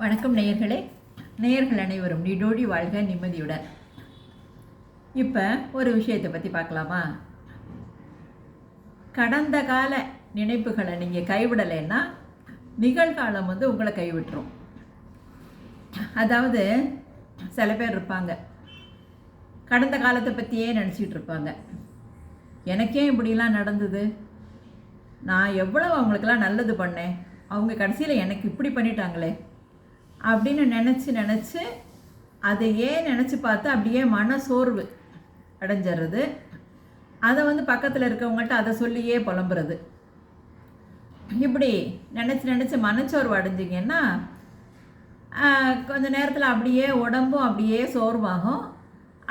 வணக்கம் நேயர்களே. நேயர்கள் அனைவரும் நீடோடி வாழ்க நிம்மதியுடன். இப்போ ஒரு விஷயத்தை பற்றி பார்க்கலாமா? கடந்த கால நினைப்புகளை நீங்கள் கைவிடலைன்னா நிகழ்காலம் வந்து உங்களை கைவிட்டுரும். அதாவது சில பேர் இருப்பாங்க. கடந்த காலத்தை பற்றியே நினச்சிக்கிட்டு இருப்பாங்க. எனக்கே இப்படிலாம் நடந்தது. நான் எவ்வளவு அவங்களுக்கெல்லாம் நல்லது பண்ணேன். அவங்க கடைசியில் எனக்கு இப்படி பண்ணிட்டாங்களே. அப்படின்னு நினச்சி நினச்சி அதையே நினச்சி பார்த்து அப்படியே மன சோர்வு அடைஞ்சிடுறது அதை வந்து பக்கத்தில் இருக்கவங்கள்ட்ட அதை சொல்லியே புலம்புறது. இப்படி நினச்சி நினச்சி மனச்சோர்வு அடைஞ்சிங்கன்னா கொஞ்ச நேரத்தில் அப்படியே உடம்பும் அப்படியே சோர்வாகும்.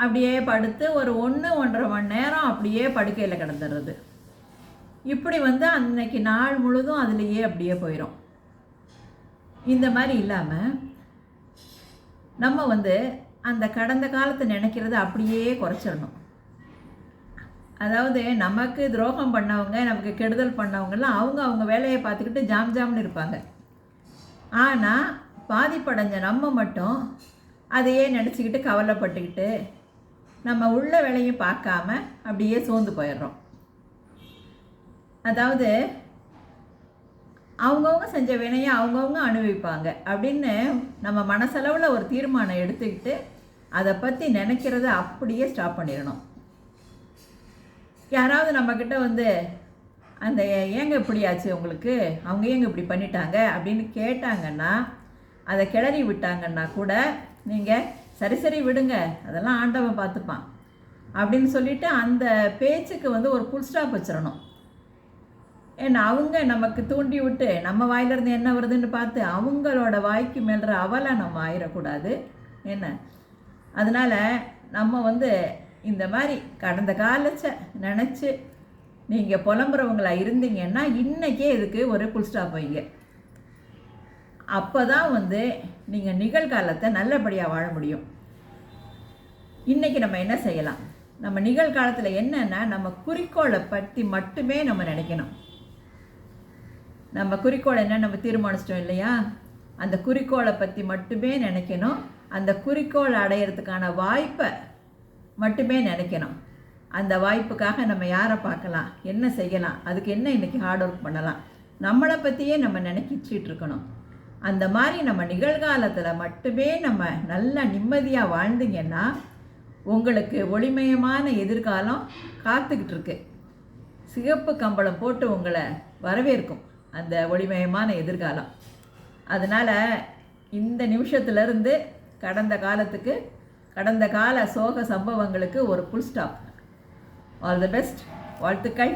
அப்படியே படுத்து ஒரு ஒன்று ஒன்றரை மணி நேரம் அப்படியே படுக்கையில் கிடந்துடுறது இப்படி வந்து அன்னைக்கு நாள் முழுதும் அதுலேயே அப்படியே போயிடும் இந்த மாதிரி இல்லாமல் நம்ம வந்து அந்த கடந்த காலத்தை நினைக்கிறத அப்படியே குறைச்சிடணும். அதாவது நமக்கு துரோகம் பண்ணவங்க நமக்கு கெடுதல் பண்ணவங்கலாம் அவங்க அவங்க வேலையை பார்த்துக்கிட்டு ஜாம் ஜாம்னு இருப்பாங்க. ஆனால் பாதிப்படைஞ்ச நம்ம மட்டும் அதையே நினச்சிக்கிட்டு கவலைப்பட்டுக்கிட்டு நம்ம உள்ள வேலையும் பார்க்காம அப்படியே சோர்ந்து போயிடுறோம். அதாவது அவங்கவுங்க செஞ்ச வினையை அவங்கவுங்க அனுபவிப்பாங்க. அப்படின்னு நம்ம மனசளவில் ஒரு தீர்மானம் எடுத்துக்கிட்டு அதை பற்றி நினைக்கிறத அப்படியே ஸ்டாப் பண்ணிடணும். யாராவது நம்மக்கிட்ட வந்து அந்த ஏங்க இப்படி ஆச்சு உங்களுக்கு? அவங்க ஏங்க இப்படி பண்ணிட்டாங்க? அப்படின்னு கேட்டாங்கன்னா அதை கிளறி விட்டாங்கன்னா கூட நீங்கள் சரி சரி விடுங்க. அதெல்லாம் ஆண்டவன் பார்த்துப்பான். அப்படின்னு சொல்லிட்டு அந்த பேச்சுக்கு வந்து ஒரு புல் ஸ்டாப் வச்சிடணும். ஏன்னா அவங்க நமக்கு தூண்டி விட்டு நம்ம வாயிலிருந்து என்ன வருதுன்னு பார்த்து அவங்களோட வாய்க்கு மேல்ற அவலை நம்ம ஆயிடக்கூடாது என்ன? அதனால் நம்ம வந்து இந்த மாதிரி கடந்த காலத்தை நினச்சி நீங்கள் புலம்புறவங்களா இருந்தீங்கன்னா இன்றைக்கே இதுக்கு ஒரு புல் ஸ்டாப் வைங்க. அப்போ தான் வந்து நீங்கள் நிகழ்காலத்தை நல்லபடியாக வாழ முடியும். இன்றைக்கி நம்ம என்ன செய்யலாம்? நம்ம நிகழ்காலத்தில் என்னென்னா நம்ம குறிக்கோளை பற்றி மட்டுமே நம்ம நினைக்கணும். நம்ம குறிக்கோள் என்ன நம்ம தீர்மானிச்சிட்டோம் இல்லையா? அந்த குறிக்கோளை பற்றி மட்டுமே நினைக்கணும். அந்த குறிக்கோள் அடையிறதுக்கான வாய்ப்பை மட்டுமே நினைக்கணும். அந்த வாய்ப்புக்காக நம்ம யாரை பார்க்கலாம்? என்ன செய்யலாம்? அதுக்கு என்ன இன்றைக்கி ஹார்ட் ஒர்க் பண்ணலாம்? நம்மளை பற்றியே நம்ம நினைக்கிச்சிட்டு இருக்கணும். அந்த மாதிரி நம்ம நிகழ்காலத்தில் மட்டுமே நம்ம நல்லா நிம்மதியாக வாழ்ந்தீங்கன்னா உங்களுக்கு ஒளிமயமான எதிர்காலம் காத்துக்கிட்டு இருக்கு. சிகப்பு கம்பளம் போட்டு உங்களை வரவேற்கும். அந்த ஒளிமயமான எதிர்காலம். அதனால் இந்த நிமிஷத்துலேருந்து கடந்த காலத்துக்கு கடந்த கால சோக சம்பவங்களுக்கு ஒரு full stop all the best வாழ்த்துக்கள்.